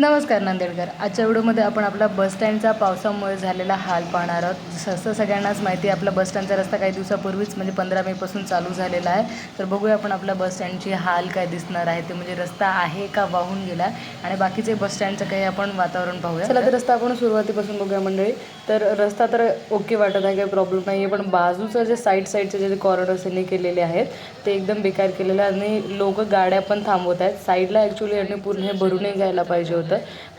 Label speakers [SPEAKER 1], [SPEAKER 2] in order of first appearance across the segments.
[SPEAKER 1] नमस्कार नांदेडकर. आजच्या व्हिडिओमध्ये आपण आपला बसस्टँडचा पावसामुळे झालेला हाल पाहणार आहोत. सहसा सगळ्यांनाच माहिती आहे आपला बसस्टँडचा रस्ता काही दिवसापूर्वीच म्हणजे पंधरा मेपासून चालू झालेला आहे. तर बघूया आपण आपल्या बसस्टँडची हाल काय दिसणार आहे. ते म्हणजे रस्ता आहे का वाहून गेला आणि बाकीचे बसस्टँडचं काही आपण वातावरण पाहूया. चला तर रस्ता आपण सुरुवातीपासून बघूया मंडळी. तर रस्ता तर ओके वाटत आहे काही प्रॉब्लेम नाही आहे पण बाजूचं जे साईड साईडचे जे कॉरिडॉर्स यांनी केलेले आहेत ते एकदम बेकार केलेले आहे. आणि लोक गाड्या पण थांबवत आहेत. साईडला ॲक्च्युली यांनी पूर्ण हे भरूनही घ्यायला पाहिजे होतं.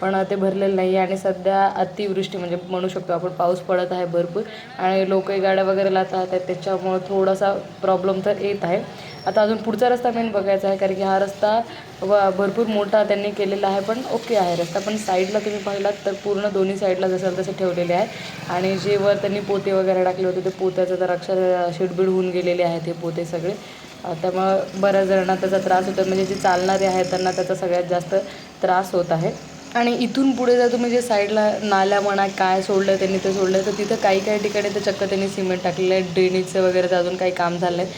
[SPEAKER 1] पण ते भरलेलं नाही आहे आणि सध्या अतिवृष्टी म्हणजे म्हणू शकतो आपण पाऊस पडत आहे भरपूर आणि लोकही गाड्या वगैरे लातात आहेत त्याच्यामुळं थोडासा प्रॉब्लेम तर येत आहे. आता अजून पुढचा रस्ता मेन बघायचा आहे कारण की हा रस्ता व भरपूर मोठा त्यांनी केलेला आहे पण ओके आहे रस्ता. पण साईडला तुम्ही पाहिलात तर पूर्ण दोन्ही साईडला जसं तसे ठेवलेले आहे. आणि जे वर त्यांनी पोते वगैरे टाकले होते ते पोत्याचं तर अक्षर शिडबीड होऊन गेलेले आहेत हे पोते सगळे. त्यामुळं बऱ्याच जणांना त्याचा त्रास होतो म्हणजे जे चालणारे आहेत त्यांना त्याचा सगळ्यात जास्त त्रास होत आहे. आणि इथून पुढे जर तुम्ही जे साईडला नाल्या म्हणा काय सोडलं त्यांनी ते सोडलं तर तिथं काही काही ठिकाणी तर चक्क त्यांनी सिमेंट टाकलेलं आहे. ड्रेनेजचं वगैरे तर अजून काही काम झालं आहे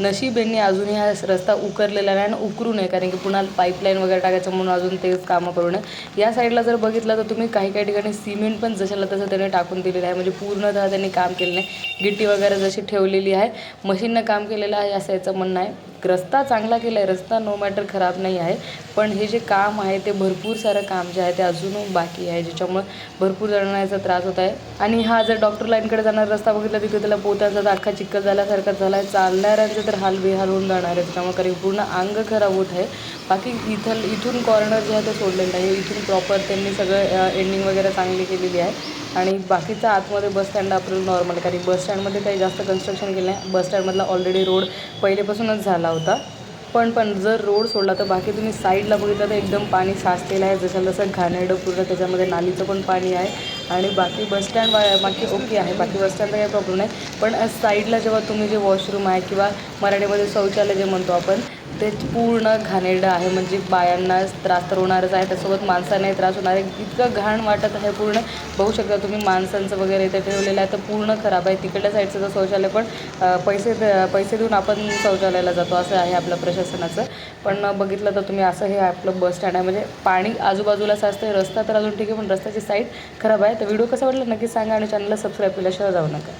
[SPEAKER 1] नशीब यांनी अजूनही हा रस्ता उकरलेला नाही आणि उकरू नये कारण की पुन्हा पाईपलाईन वगैरे टाकायचं म्हणून अजून तेच कामं करू नये. या साईडला जर बघितलं तर तुम्ही काही काही ठिकाणी सिमेंट पण जशाला तसं त्याने टाकून दिलेलं आहे. म्हणजे पूर्णतः त्यांनी काम केलं नाही गिट्टी वगैरे जशी ठेवलेली आहे मशीननं काम केलेलं आहे असं याचं म्हणणं आहे. रस्ता चांगला केला आहे रस्ता नो मॅटर खराब नाही आहे. पण हे जे काम आहे ते भरपूर सारं काम जे आहे ते अजून बाकी आहे ज्याच्यामुळं भरपूर जणांना त्रास होत आहे. आणि हा जर डॉक्टर लाईनकडे जाणारा रस्ता बघितला तिथे त्याला पोत्याचा तर अख्खा चिक्कल झाल्यासारखा झाला आहे चालणाऱ्यांचे तर हाल बेहाल होऊन जाणार आहे. त्याच्यामुळे कारण पूर्ण अंग खराब होत आहे. बाकी इथं इथून कॉर्नर जे आहे ते सोडलेलं आहे इथून प्रॉपर त्यांनी सगळं एंडिंग वगैरे चांगली केलेली आहे. आणि बाकीचं आतमध्ये बस स्टँड आपलं नॉर्मल कारण बस स्टँडमध्ये काही जास्त कन्स्ट्रक्शन केलं नाही. बस स्टँडमधला ऑलरेडी रोड पहिलेपासूनच झाला होता. पण पण जर रोड सोडला तर बाकी तुम्ही साईडला बघितलं तर एकदम पाणी साचलेलं आहे. जसं जसं घाणेरडं पूर्ण त्याच्यामध्ये नालीचं पण पाणी आहे. आणि बाकी बसस्टँड बाकी ओके आहे. बाकी बसस्टँडला काही प्रॉब्लेम नाही. पण साईडला जेव्हा तुम्ही जे वॉशरूम आहे किंवा मराठीमध्ये शौचालय जे म्हणतो आपण ते पूर्ण घाणेरडं आहे. म्हणजे बायांना त्रास तर होणारच आहे. त्यासोबत माणसांनाही त्रास होणार आहे. इतकं घाण वाटत आहे पूर्ण. बघू शकता तुम्ही माणसांचं वगैरे इथे ठेवलेलं आहे. तर पूर्ण खराब आहे. तिकडल्या साईडचं तर शौचालय पण पैसे द- पैसे देऊन आपण शौचालयाला जातो. असं आहे आपलं प्रशासनाचं. पण बघितलं तर तुम्ही असं हे आपलं बस स्टँड आहे. म्हणजे पाणी आजूबाजूला असतं रस्ता तर अजून ठीक आहे. पण रस्त्याची साईड खराब आहे. तर व्हिडिओ कसा वाटला नक्की सांगा आणि चॅनलला सबस्क्राईब केल्याशिवाय जाऊ नका.